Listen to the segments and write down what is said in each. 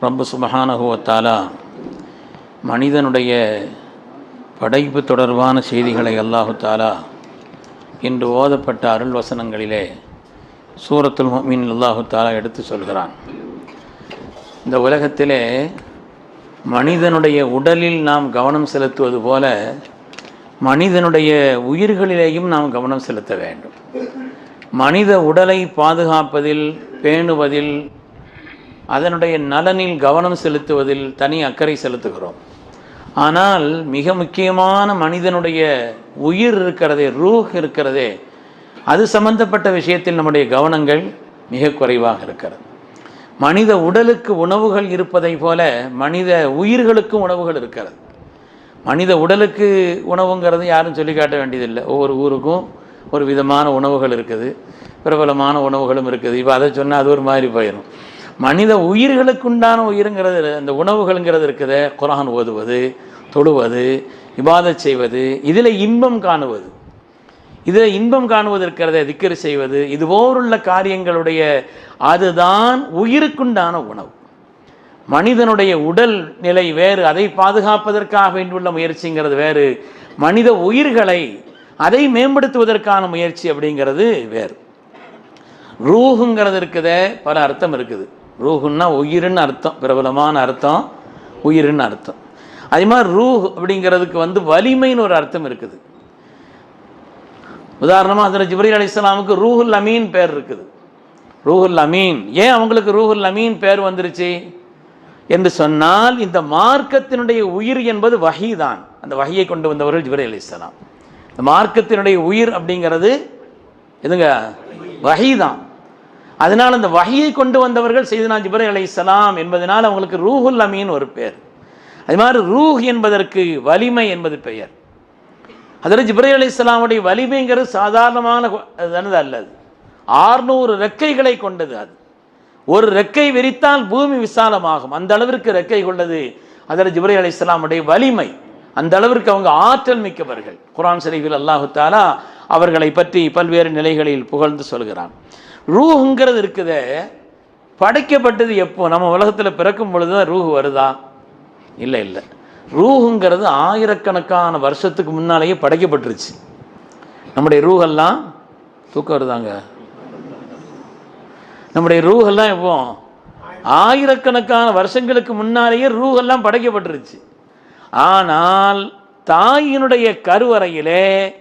ரப்பு சுபஹானகுவத்தாலா மனிதனுடைய படைப்பு தொடர்பான செய்திகளை அல்லாஹு தாலா இன்று ஓதப்பட்ட அருள் வசனங்களிலே சூரத்துல் மீன் அல்லாஹு தாலா எடுத்து சொல்கிறான். இந்த உலகத்திலே மனிதனுடைய உடலில் நாம் கவனம் செலுத்துவது போல மனிதனுடைய உயிர்களிலேயும் நாம் கவனம் செலுத்த வேண்டும். மனித உடலை பாதுகாப்பதில் பேணுவதில் அதனுடைய நலனில் கவனம் செலுத்துவதில் தனி அக்கறை செலுத்துகிறோம். ஆனால் மிக முக்கியமான மனிதனுடைய உயிர் இருக்கிறதே ரூஹ் இருக்கிறதே அது சம்பந்தப்பட்ட விஷயத்தில் நம்முடைய கவனங்கள் மிக குறைவாக இருக்கிறது. மனித உடலுக்கு உணவுகள் இருப்பதை போல மனித உயிர்களுக்கும் உணவுகள் இருக்கிறது. மனித உடலுக்கு உணவுங்கிறது யாரும் சொல்லி காட்ட வேண்டியதில்லை. ஒவ்வொரு ஊருக்கும் ஒரு விதமான உணவுகள் இருக்குது. பிரபலமான உணவுகளும் இருக்குது. இப்போ அதை சொன்னால் அது ஒரு மாதிரி போயிடும் மனித உயிர்களுக்குண்டான உயிருங்கிறது இந்த உணவுகள்ங்கிறது இருக்குது. குரான் ஓதுவது தொழுவது இபாதத் செய்வது இதில் இன்பம் காணுவது. இதில் இன்பம் காணுவது இருக்கிறத திக்கர் செய்வது இதுபோலுள்ள காரியங்களுடைய அதுதான் உயிருக்குண்டான உணவு. மனிதனுடைய உடல் நிலை வேறு அதை பாதுகாப்பதற்காக வேண்டியுள்ள முயற்சிங்கிறது வேறு. மனித உயிர்களை அதை மேம்படுத்துவதற்கான முயற்சி அப்படிங்கிறது வேறு. ரூஹுங்கிறது இருக்குதே பல அர்த்தம் இருக்குது. ரூஹுன்னா உயிர்னு அர்த்தம் பிரபலமான அர்த்தம் உயிர்னு அர்த்தம். அதே மாதிரி ரூஹ் அப்படிங்கிறதுக்கு வந்து வலிமைன்னு ஒரு அர்த்தம் இருக்குது. உதாரணமாக அதில் ஜிப்ரி அலி இஸ்லாமுக்கு ரூஹுல் அமீன் பேர் இருக்குது. ரூஹுல் அமீன். ஏன் அவங்களுக்கு ரூஹுல் அமீன் பேர் வந்துருச்சு? என்று சொன்னால் இந்த மார்க்கத்தினுடைய உயிர் என்பது வகை தான். அந்த வகையை கொண்டு வந்தவர்கள் ஜிப்ரி அலி இஸ்லாம் இந்த மார்க்கத்தினுடைய உயிர் அப்படிங்கிறது எதுங்க? வகை தான். அதனால் அந்த வகையை கொண்டு வந்தவர்கள் செய்தனா ஜிப்ரீல் அலை இஸ்லாம் என்பதனால் அவங்களுக்கு ரூஹுல் அமீன் ஒரு பேர் அது மாதிரி ரூஹ் என்பதற்கு வலிமை என்பது பெயர். அதில் ஜிப்ரே அலி இஸ்லாமுடைய வலிமைங்கிறது சாதாரணமான அல்லது ஆறுநூறு ரெக்கைகளை கொண்டது அது. ஒரு ரெக்கை விரித்தால் பூமி விசாலமாகும். அந்த அளவிற்கு ரெக்கை கொண்டது அதில் ஜிப்ரே அலி இஸ்லாமுடைய வலிமை. அந்த அளவிற்கு அவங்க ஆற்றல் மிக்கவர்கள். குரான் ஷரீஃபில் அல்லாஹு தாலா அவர்களை பற்றி பல்வேறு நிலைகளில் புகழ்ந்து சொல்கிறான். ரூஹுங்கிறது இருக்குதே. படைக்கப்பட்டது எப்போ? நம்ம உலகத்தில் பிறக்கும் பொழுது தான் ரூஹு வருதா? இல்லை இல்லை. ரூஹுங்கிறது ஆயிரக்கணக்கான வருஷத்துக்கு முன்னாலேயே படைக்கப்பட்டுருச்சு. நம்முடைய ரூஹெல்லாம் தூக்கம் வருதாங்க? நம்முடைய ரூஹெல்லாம் எப்போ? ஆயிரக்கணக்கான வருஷங்களுக்கு முன்னாலேயே ரூஹெல்லாம் படைக்கப்பட்டுருச்சு. ஆனால் தாயினுடைய கருவறையிலே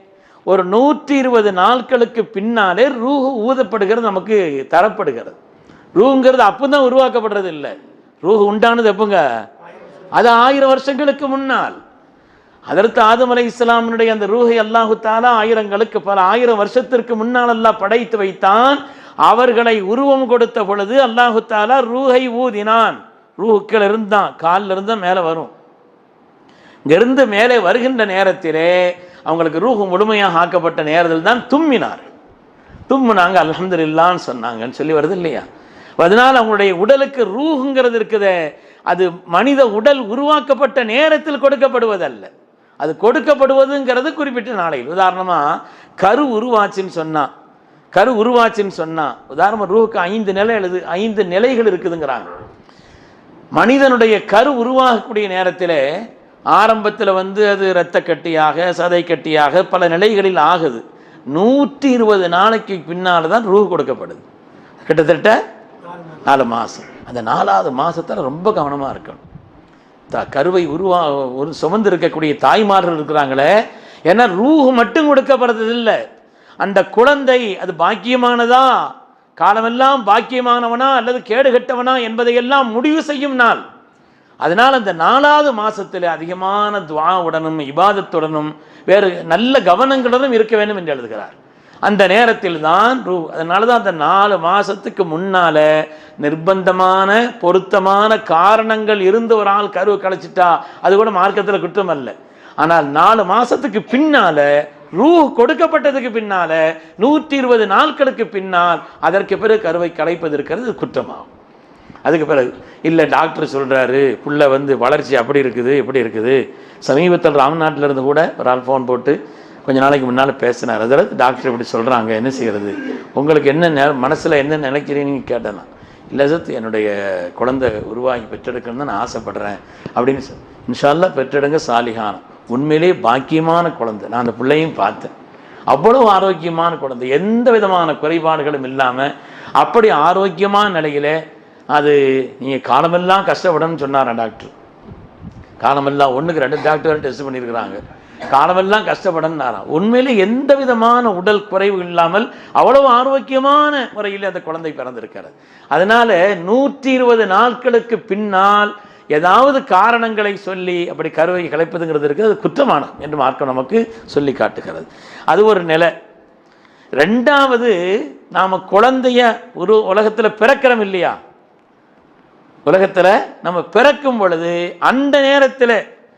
ஒரு நூற்றி இருபது நாட்களுக்கு பின்னாலே ரூஹு ஊதப்படுகிறது நமக்கு தரப்படுகிறது. ரூங்கிறது அப்போ தான் உருவாக்கப்படுறது இல்லை. ரூஹு உண்டானது எப்போங்க? அது ஆயிரம் வருஷங்களுக்கு முன்னால். அதற்கு ஆதம் அலை இஸ்லாமினுடைய அந்த ரூஹை அல்லாஹு தாலா ஆயிரங்களுக்கு பல ஆயிரம் வருஷத்திற்கு முன்னால் அல்லாஹ் படைத்து வைத்தான். அவர்களை உருவம் கொடுத்த பொழுது அல்லாஹு தாலா ரூஹை ஊதினான். ரூஹுக்கள் இருந்தான் காலில் இருந்தால் மேலே வரும். இங்கிருந்து மேலே வருகின்ற நேரத்திலே அவங்களுக்கு ரூஹு முழுமையாக ஆக்கப்பட்ட நேரத்தில் தான் தும்மினார். தும்முனாங்க அலமதுல்லான்னு சொன்னாங்கன்னு சொல்லி வருது இல்லையா? அதனால் அவங்களுடைய உடலுக்கு ரூஹுங்கிறது இருக்குதே. அது மனித உடல் உருவாக்கப்பட்ட நேரத்தில் கொடுக்கப்படுவதல்ல. அது கொடுக்கப்படுவதுங்கிறது குறிப்பிட்ட நாளையில். உதாரணமாக கரு உருவாச்சுன்னு சொன்னால் கரு உருவாச்சுன்னு சொன்னால் உதாரணமாக ரூஹுக்கு ஐந்து நிலை எழுது ஐந்து நிலைகள் இருக்குதுங்கிறாங்க. மனிதனுடைய கரு உருவாகக்கூடிய நேரத்தில் ஆரம்பத்தில் வந்து அது இரத்த கட்டியாக சதை கட்டியாக பல நிலைகளில் ஆகுது. நூற்றி இருபது நாளைக்கு பின்னால் தான் ரூ கொடுக்கப்படுது. கிட்டத்தட்ட நாலு மாதம் அந்த நாலாவது மாதத்தில் ரொம்ப கவனமாக இருக்கணும். த கருவை உருவா ஒரு சுமந்து இருக்கக்கூடிய தாய்மார்கள் இருக்கிறாங்களே ஏன்னா ரூஹு மட்டும் கொடுக்கப்படுறது இல்லை அந்த குழந்தை அது பாக்கியமானதா? காலமெல்லாம் பாக்கியமானவனா அல்லது கேடுகட்டவனா என்பதையெல்லாம் முடிவு செய்யும் நாள். அதனால் அந்த நாலாவது மாதத்தில் அதிகமான துவாவுடனும் இபாதத்துடனும் வேறு நல்ல கவனங்களுடனும் இருக்க வேண்டும் என்று எழுதுகிறார். அந்த நேரத்தில் தான் ரூ அதனால தான் அந்த நாலு மாதத்துக்கு முன்னால் நிர்பந்தமான பொருத்தமான காரணங்கள் இருந்து ஒரு ஆள் கருவை கலைச்சிட்டா அது கூட மார்க்கத்தில் குற்றம் அல்ல. ஆனால் நாலு மாதத்துக்கு பின்னால் ரூ கொடுக்கப்பட்டதுக்கு பின்னால் நூற்றி இருபது நாட்களுக்கு பின்னால் அதற்கு பிறகு கருவை கலைப்பது இருக்கிறது குற்றமாகும். அதுக்கு பிறகு இல்லை டாக்டர் சொல்கிறாரு புள்ள வந்து வளர்ச்சி அப்படி இருக்குது இப்படி இருக்குது. சமீபத்தில் ராம்நாட்டில் இருந்து கூட ஒரு ஆள் ஃபோன் போட்டு கொஞ்ச நாளைக்கு முன்னால் பேசினார். அதில் டாக்டர் இப்படி சொல்கிறாங்க என்ன செய்கிறது உங்களுக்கு என்ன நெ மனசில் என்ன நினைக்கிறீங்கன்னு கேட்டேன். இல்லை சார் என்னுடைய குழந்தை உருவாகி பெற்றெடுக்கணும்னு தான் நான் ஆசைப்பட்றேன். அப்படின்னு சார் இன்ஷா பெற்றெடுங்க சாலிகானம் உண்மையிலேயே பாக்கியமான குழந்தை. நான் அந்த பிள்ளையும் பார்த்தேன். அவ்வளவு ஆரோக்கியமான குழந்தை. எந்த விதமான குறைபாடுகளும் இல்லாமல் அப்படி ஆரோக்கியமான நிலையிலே அது நீங்கள் காலமெல்லாம் கஷ்டப்படணும்னு சொன்னாரான் டாக்டர்? காலமெல்லாம் ஒன்றுக்கு ரெண்டு டாக்டர் டெஸ்ட் பண்ணியிருக்கிறாங்க. காலமெல்லாம் கஷ்டப்படணுன்னாராம் உண்மையிலே எந்த விதமான உடல் குறைவு இல்லாமல் அவ்வளவு ஆரோக்கியமான முறையில் அந்த குழந்தை பிறந்திருக்கிறது. அதனால நூற்றி இருபது நாட்களுக்கு பின்னால் ஏதாவது காரணங்களை சொல்லி அப்படி கருவை கலைப்பதுங்கிறது இருக்குது. அது குற்றமானது என்று மார்க்கம் நமக்கு சொல்லி காட்டுகிறது. அது ஒரு நிலை. ரெண்டாவது நாம் குழந்தைய ஒரு உலகத்தில் பிறக்கிறோம் இல்லையா? உலகத்தில் நம்ம பிறக்கும் பொழுது அந்த நேரத்தில்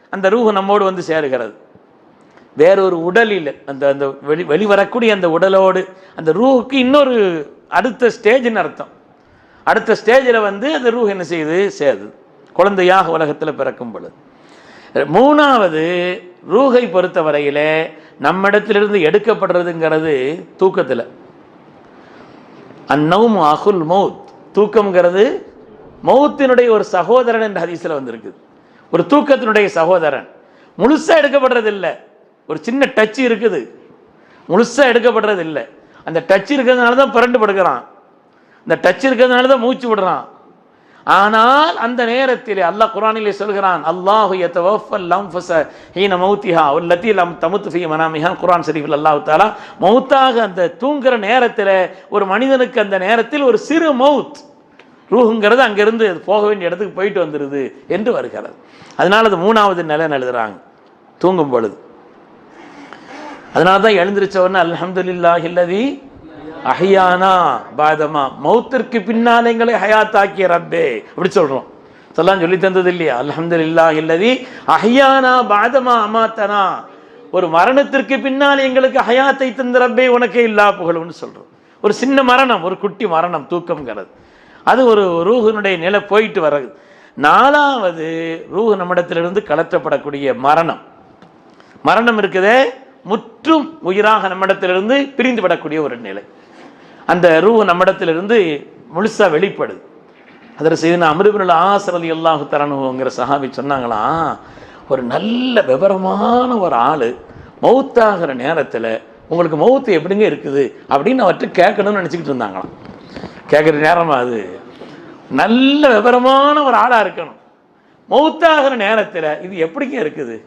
அந்த ரூஹு நம்மோடு வந்து சேருகிறது. வேறொரு உடலில் அந்த அந்த வெளி வெளிவரக்கூடிய அந்த உடலோடு அந்த ரூஹுக்கு இன்னொரு அடுத்த ஸ்டேஜ்னு அர்த்தம். அடுத்த ஸ்டேஜில் வந்து அந்த ரூஹ் என்ன செய்யுது சேருது. குழந்தையாக உலகத்தில் பிறக்கும் பொழுது. மூணாவது ரூஹை பொறுத்த வரையில் நம்மிடத்திலிருந்து எடுக்கப்படுறதுங்கிறது தூக்கத்தில். அந்நவும் அகுல் மௌத். தூக்கம்ங்கிறது மௌத்தினுடைய ஒரு சகோதரன் என்ற ஹதீஸில் வந்திருக்குது. ஒரு தூக்கத்தினுடைய சகோதரன். முழுசாக எடுக்கப்படுறது இல்லை ஒரு சின்ன டச் இருக்குது. முழுசாக எடுக்கப்படுறது இல்லை அந்த டச் இருக்கிறதுனால தான் புரண்டு படுக்கிறான். இந்த டச் இருக்கிறதுனால தான் மூச்சு விடுறான். ஆனால் அந்த நேரத்தில் அல்லாஹ் குரானிலே சொல்கிறான் அல்லாஹு ஹீன மௌத்திஹா வல்லதி லம் தமுத்து ஃபீ மனாமிஹா. குரான் ஷரீஃபில் அல்லாஹ் தாலா மௌத்தாக அந்த தூங்குற நேரத்தில் ஒரு மனிதனுக்கு அந்த நேரத்தில் ஒரு சிறு மவுத் ரூஹுங்கிறது அங்கிருந்து அது போக வேண்டிய இடத்துக்கு போயிட்டு வந்துடுது என்று வருகிறது. அதனால அது மூணாவது நிலைன்னு எழுதுறாங்க. தூங்கும் பொழுது. அதனால தான் எழுந்திருச்சவொன்னே அல்ஹம்துலில்லாஹ் இல்லதி அஹியானா பாதமா. மௌத்திற்கு பின்னால் எங்களை ஹயாத்தாக்கிய ரப்பே அப்படி சொல்றோம். சொல்லாம் சொல்லி தந்தது இல்லையா அல்ஹம்துலில்லாஹ் இல்லதி அஹியானா பாதமா அமாத்தனா. ஒரு மரணத்திற்கு பின்னால் எங்களுக்கு ஹயாத்தை தந்த ரப்பே உனக்கே இல்லா புகழும்னு சொல்றோம். ஒரு சின்ன மரணம் ஒரு குட்டி மரணம் தூக்கம்ங்கிறது. அது ஒரு ரூஹினுடைய நிலை போயிட்டு வர்றது. நாலாவது ரூஹ் நம்மிடத்திலிருந்து கலற்றப்படக்கூடிய மரணம். மரணம் இருக்குதே முற்றும் உயிராக நம்மிடத்திலிருந்து பிரிந்து விடக்கூடிய ஒரு நிலை. அந்த ரூஹ் நம்மிடத்திலிருந்து முழுசாக வெளிப்படுது. அதில் செய்து அமிர்பின் ஆசரதி அல்லாஹு தரணுங்கிற சஹாபி சொன்னாங்களாம் ஒரு நல்ல விவரமான ஒரு ஆள் மௌத்தாகிற நேரத்தில் உங்களுக்கு மௌத்து எப்படிங்க இருக்குது? அப்படின்னு அவர்கிட்ட கேட்கணும்னு நினச்சிக்கிட்டு இருந்தாங்களாம். கேட்குற நேரமா அது? நல்ல விவரமான ஒரு ஆளாக இருக்கணும். மௌத்தாகிற நேரத்தில் இது எப்படிங்க இருக்குது?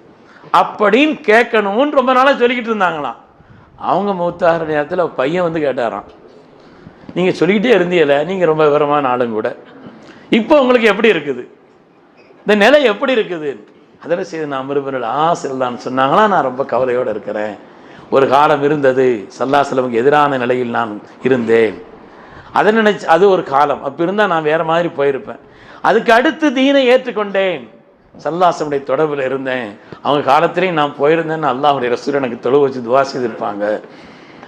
அப்படின்னு கேட்கணும்னு ரொம்ப நாளாக சொல்லிக்கிட்டு இருந்தாங்களாம். அவங்க மௌத்தாகிற நேரத்தில் பையன் வந்து கேட்டாராம். நீங்கள் சொல்லிக்கிட்டே இருந்தீங்கள நீங்கள் ரொம்ப விவரமான ஆளும் கூட. இப்போ உங்களுக்கு எப்படி இருக்குது? இந்த நிலை எப்படி இருக்குது? அதில் செய்து நான் மிருபர்கள் ஆசிரியர்லான்னு சொன்னாங்களா? நான் ரொம்ப கவலையோடு இருக்கிறேன். ஒரு காலம் இருந்தது. சல்லாசலமுக்கு எதிரான நிலையில் நான் இருந்தேன். அதை நினைச்சு அது ஒரு காலம். அப்போ இருந்தால் நான் வேற மாதிரி போயிருப்பேன். அதுக்கு அடுத்து தீனை ஏற்றுக்கொண்டேன். சல்லாசனுடைய தொடர்பில் இருந்தேன். அவங்க காலத்திலையும் நான் போயிருந்தேன்னு அல்லாஹுடைய ரசூல் எனக்கு தொழு வச்சு துவா செய்திருப்பாங்க.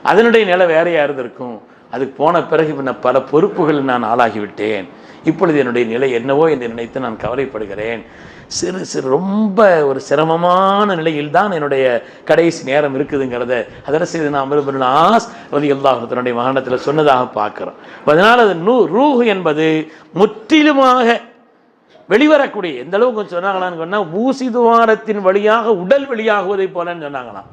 அதனுடைய நிலை வேறையாக இருந்திருக்கும். அதுக்கு போன பிறகு பின்ன பல பொறுப்புகள் நான் ஆளாகிவிட்டேன். இப்பொழுது என்னுடைய நிலை என்னவோ என்று நினைத்து நான் கவலைப்படுகிறேன். சிறு சிறு ரொம்ப ஒரு சிரமமான நிலையில் தான் என்னுடைய கடைசி நேரம் இருக்குதுங்கிறத அதில் செய்து நான் அமிர்பன் ஆஸ் ரதி அல்லாஹ் தன்னுடைய மகனத்தில் சொன்னதாக பார்க்குறோம். அதனால் அது நூ ரூஹு என்பது முற்றிலுமாக வெளிவரக்கூடிய எந்த அளவுக்கு கொஞ்சம் சொன்னாங்களான்னு சொன்னால் ஊசி துவாரத்தின் வழியாக உடல் வெளியாகுவதை போலன்னு சொன்னாங்களாம்.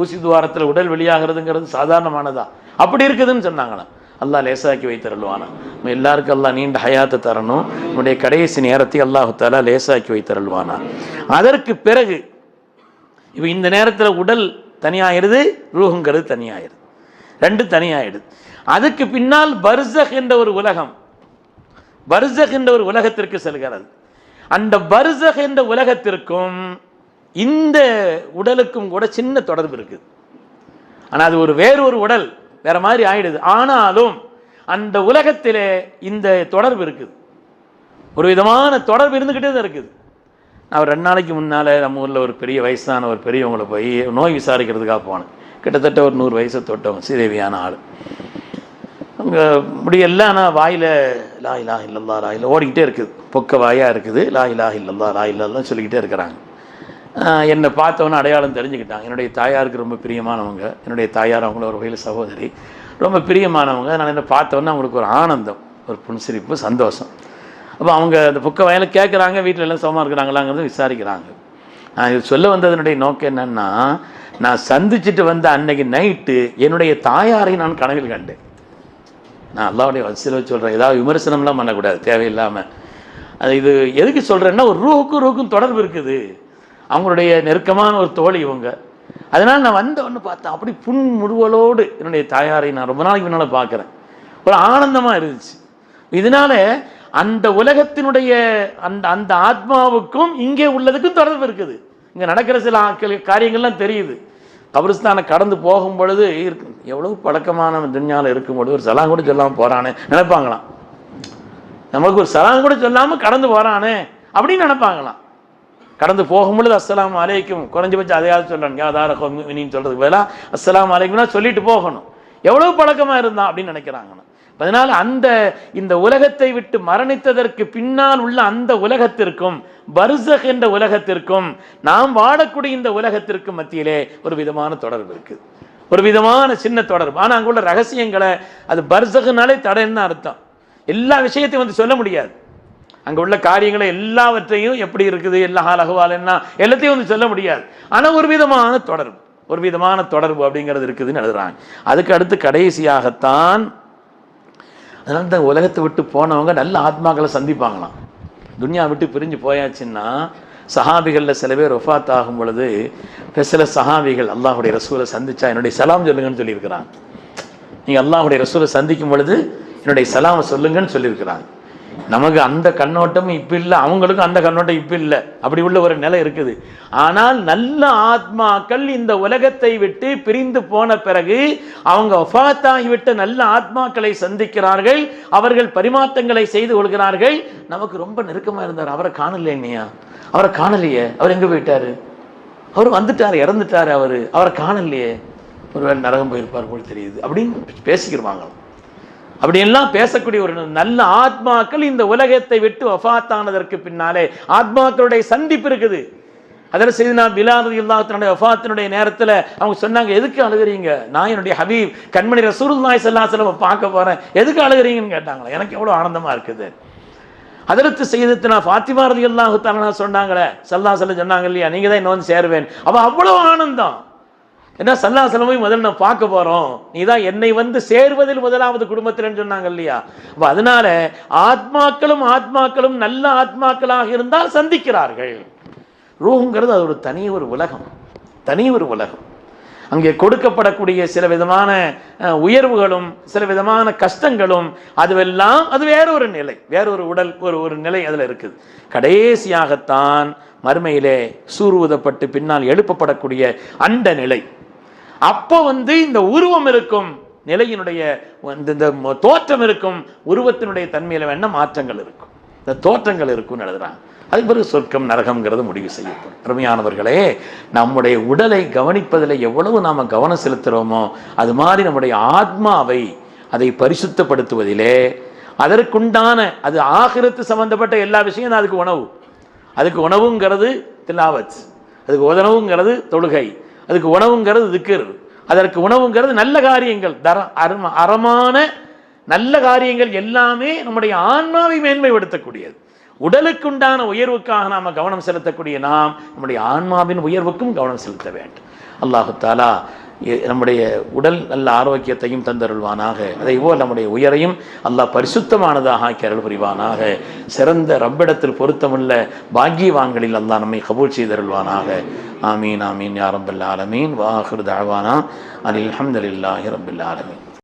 ஊசி துவாரத்தில் உடல் வெளியாகிறதுங்கிறது சாதாரணமானதா? அப்படி இருக்குதுன்னு சொன்னாங்களாம். அல்லா லேசாக்கி வைத்தருள்வானா? நம்ம எல்லாருக்கும் அல்லா நீண்ட ஹயாத்தை தரணும். நம்முடைய கடைசி நேரத்தை அல்லாஹு தாலா லேசாக்கி வைத்தருள்வானா? அதற்கு பிறகு இப்போ இந்த நேரத்தில் உடல் தனியாயிருது ரூஹுங்கிறது தனியாயிருது ரெண்டு தனியாயிடுது. அதுக்கு பின்னால் பர்சக் என்ற ஒரு உலகம் பர்சக் என்ற ஒரு உலகத்திற்கு செல்கிறது. அந்த பர்சக் என்ற உலகத்திற்கும் இந்த உடலுக்கும் கூட சின்ன தொடர்பு இருக்குது. ஆனால் அது ஒரு வேறு ஒரு உடல். வேற மாதிரி ஆயிடுது. ஆனாலும் அந்த உலகத்திலே இந்த தொடர்பு இருக்குது. ஒரு விதமான தொடர்பு இருந்துக்கிட்டே தான் இருக்குது. நான் ரெண்டு நாளைக்கு முன்னால் நம்ம ஊரில் ஒரு பெரிய வயசான ஒரு பெரியவங்களை போய் நோய் விசாரிக்கிறதுக்காக போனேன். கிட்டத்தட்ட ஒரு நூறு வயசை தொட்டவங்க சீதேவியான ஆள். அங்கே முடியெல்லாம் ஆனால் வாயில் லா இலா இல்லல்லா லா இல்லை ஓடிக்கிட்டே இருக்குது. பொக்க வாயாக இருக்குது. லா இலா இல்லல்லா லா இல்லல்லாம் சொல்லிக்கிட்டே இருக்கிறாங்க. என்னை பார்த்தவொன்னே அடையாளம் தெரிஞ்சுக்கிட்டாங்க. என்னுடைய தாயாருக்கு ரொம்ப பிரியமானவங்க. என்னுடைய தாயார் அவங்கள ஒரு வகையில் சகோதரி. ரொம்ப பிரியமானவங்க. நான் என்னை பார்த்தவொன்னே அவங்களுக்கு ஒரு ஆனந்தம் ஒரு புன்சிரிப்பு சந்தோஷம். அப்போ அவங்க அந்த புக்க வயலில் கேட்குறாங்க வீட்டில் எல்லாம் சுகமாக இருக்கிறாங்களாங்கிறது விசாரிக்கிறாங்க. நான் இது சொல்ல வந்ததனுடைய நோக்கம் என்னென்னா நான் சந்திச்சுட்டு வந்த அன்னைக்கு நைட்டு என்னுடைய தாயாரை நான் கனவில் கண்டேன். நான் அல்லாவுடைய வசதியில் சொல்கிறேன் ஏதாவது விமர்சனம்லாம் பண்ணக்கூடாது தேவையில்லாமல் அது இது எதுக்கு சொல்கிறேன்னா ஒரு ரூவுக்கும் ரூவுக்கும் தொடர்பு இருக்குது. அவங்களுடைய நெருக்கமான ஒரு தோழி இவங்க. அதனால் நான் வந்த ஒன்று பார்த்தேன் அப்படி புன் முறுவலோடு என்னுடைய தாயாரை நான் ரொம்ப நாளைக்கு முன்னால் பார்க்குறேன். ஒரு ஆனந்தமாக இருந்துச்சு. இதனால அந்த உலகத்தினுடைய அந்த அந்த ஆத்மாவுக்கும் இங்கே உள்ளதுக்கும் தொடர்பு இருக்குது. இங்கே நடக்கிற சில காரியங்கள்லாம் தெரியுது. கபிரிஸ்தானை கடந்து போகும் பொழுது இருக்கு எவ்வளவு பழக்கமான துன்யாவில் இருக்கும் பொழுது ஒரு சலாம் கூட சொல்லாமல் போகிறானே நினைப்பாங்களாம். நமக்கு ஒரு சலாம் கூட சொல்லாமல் கடந்து போகிறானே அப்படின்னு நினைப்பாங்களாம். கடந்து போகும் பொழுது அலைக்கும். குறைஞ்சபட்சம் அதையாவது சொல்லணும். யாதார கொமினின்னு சொல்கிறதுக்கு பதிலாக அஸ்ஸலாமு அலைக்கும்னா சொல்லிட்டு போகணும். எவ்வளவு பழக்கமாக இருந்தான் அப்படின்னு நினைக்கிறாங்கன்னு. அதனால் அந்த இந்த உலகத்தை விட்டு மரணித்ததற்கு பின்னால் உள்ள அந்த உலகத்திற்கும் பர்சக் என்ற உலகத்திற்கும் நாம் வாழக்கூடிய இந்த உலகத்திற்கும் மத்தியிலே ஒரு விதமான தொடர்பு இருக்குது ஒரு விதமான சின்ன தொடர்பு. ஆனால் அங்குள்ள ரகசியங்களை அது பர்சகுனாலே தடைன்னு தான் அர்த்தம். எல்லா விஷயத்தையும் வந்து சொல்ல முடியாது. அங்கே உள்ள காரியங்களை எல்லாவற்றையும் எப்படி இருக்குது எல்லா அழகுவால் என்ன எல்லாத்தையும் வந்து சொல்ல முடியாது. ஆனால் ஒரு விதமான தொடர்பு ஒரு விதமான தொடர்பு அப்படிங்கிறது இருக்குதுன்னு எழுதுறாங்க. அதுக்கு அடுத்து கடைசியாகத்தான் அதனால் இந்த உலகத்தை விட்டு போனவங்க நல்ல ஆத்மாக்களை சந்திப்பாங்களாம். துன்யா விட்டு பிரிஞ்சு போயாச்சுன்னா சஹாபிகளில் சில பேர் ஒஃபாத் ஆகும் பொழுது சில சஹாபிகள் அல்லாஹுடைய ரசூலை சந்திச்சா என்னுடைய சலாம் சொல்லுங்கன்னு சொல்லியிருக்கிறாங்க. நீங்கள் அல்லாஹுடைய ரசூலை சந்திக்கும் பொழுது என்னுடைய சலாமை சொல்லுங்கன்னு சொல்லியிருக்கிறாங்க. நமக்கு அந்த கண்ணோட்டம் இப்போ இல்லை அவங்களுக்கும் அந்த கண்ணோட்டம் இப்போ இல்லை. அப்படி உள்ள ஒரு நிலை இருக்குது. ஆனால் நல்ல ஆத்மாக்கள் இந்த உலகத்தை விட்டு பிரிந்து போன பிறகு அவங்க ஒஃபாத்தாகிவிட்ட நல்ல ஆத்மாக்களை சந்திக்கிறார்கள் அவர்கள் பரிமாற்றங்களை செய்து கொள்கிறார்கள். நமக்கு ரொம்ப நெருக்கமாக இருந்தார். அவரை காணலையா அவரை காணலையே. அவர் எங்கே போயிட்டாரு? அவர் வந்துட்டார் இறந்துட்டார் அவர். அவரை காணலையே. ஒருவேளை நரகம் போயிருப்பார் போல் தெரியுது. அப்படின்னு பேசிக்கிருவாங்களாம் அப்படியெல்லாம் பேசக்கூடிய ஒரு நல்ல ஆத்மாக்கள் இந்த உலகத்தை விட்டு வஃபாத்தானதற்கு பின்னாலே ஆத்மாக்களுடைய சந்திப்பு இருக்குது. அதில் நான் பிலாரதி இல்லாத்தினுடைய வஃபாத்தினுடைய நேரத்தில் அவங்க சொன்னாங்க எதுக்கு அழுகுறீங்க? நான் என்னுடைய ஹபீப் கண்மணி ரசூலுல்லாஹி ஸல்லல்லாஹு அலைஹி வஸல்லம் பார்க்க போகிறேன் எதுக்கு அழுகுறீங்கன்னு கேட்டாங்களா எனக்கு எவ்வளோ ஆனந்தமாக இருக்குது. அதிரத்து செய்தத்தினா ஃபாத்திமா ரதி அல்லாஹு சொன்னாங்களே சல்லா சொல்ல சொன்னாங்க இல்லையா நீங்கள் தான் இன்னும் வந்து சேருவேன். அப்போ அவ்வளோ ஆனந்தம். என்ன சல்லாசலமும் முதல்ல நான் பார்க்க போகிறோம் நீ தான் என்னை வந்து சேர்வதில் முதலாவது குடும்பத்தில்னு சொன்னாங்க இல்லையா? அப்போ அதனால ஆத்மாக்களும் ஆத்மாக்களும் நல்ல ஆத்மாக்களாக இருந்தால் சந்திக்கிறார்கள். ரூஹுங்கிறது அது ஒரு தனி ஒரு உலகம். தனி ஒரு உலகம். அங்கே கொடுக்கப்படக்கூடிய சில விதமான உயர்வுகளும் சில விதமான கஷ்டங்களும் அதுவெல்லாம் அது வேற ஒரு நிலை. வேற ஒரு உடல் ஒரு ஒரு நிலை அதில் இருக்குது. கடைசியாகத்தான் மறுமையிலே சூர் பின்னால் எழுப்பப்படக்கூடிய அந்த நிலை. அப்போ வந்து இந்த உருவம் இருக்கும் நிலையினுடைய இந்த இந்த தோற்றம் இருக்கும் உருவத்தினுடைய தன்மையில் வேணா மாற்றங்கள் இருக்கும். இந்த தோற்றங்கள் இருக்கும்னு எழுதுறாங்க. அதுக்கு பிறகு சொர்க்கம் நரகம்ங்கிறது முடிவு செய்யப்படும். அருமையானவர்களே நம்முடைய உடலை கவனிப்பதில் எவ்வளவு நாம் கவனம் செலுத்துகிறோமோ அது மாதிரி நம்முடைய ஆத்மாவை அதை பரிசுத்தப்படுத்துவதிலே அதற்குண்டான அது ஆகிரத்து சம்பந்தப்பட்ட எல்லா விஷயம் அதுக்கு உணவு. அதுக்கு உணவுங்கிறது திலாவத். அதுக்கு உதனவுங்கிறது தொழுகை. அதுக்கு உணவுங்கிறது திக்கர். அதற்கு உணவுங்கிறது நல்ல காரியங்கள். தர அரும அறமான நல்ல காரியங்கள் எல்லாமே நம்முடைய ஆன்மாவை மேன்மைப்படுத்தக்கூடியது. உடலுக்குண்டான உயர்வுக்காக நாம் கவனம் செலுத்தக்கூடிய நாம் நம்முடைய ஆன்மாவின் உயர்வுக்கும் கவனம் செலுத்த வேண்டும். அல்லாஹு தாலா நம்முடைய உடல் நல்ல ஆரோக்கியத்தையும் தந்தருள்வானாக. அதே போல் நம்முடைய உயரையும் அல்லாஹ் பரிசுத்தமானதாக ஆக்கி அருள் புரிவானாக சிறந்த ரப்பிடத்தில் பொருத்தமுள்ள பாக்கியவான்களில் அல்லாஹ் நம்மை கபூல் செய்தருள்வானாக. ஆமீன் ஆமீன் யா ஆலமீன். வாஹிர் தாழ்வானா அனில் அஹமதுல்லாஹி ரப்பில் ஆலமீன்.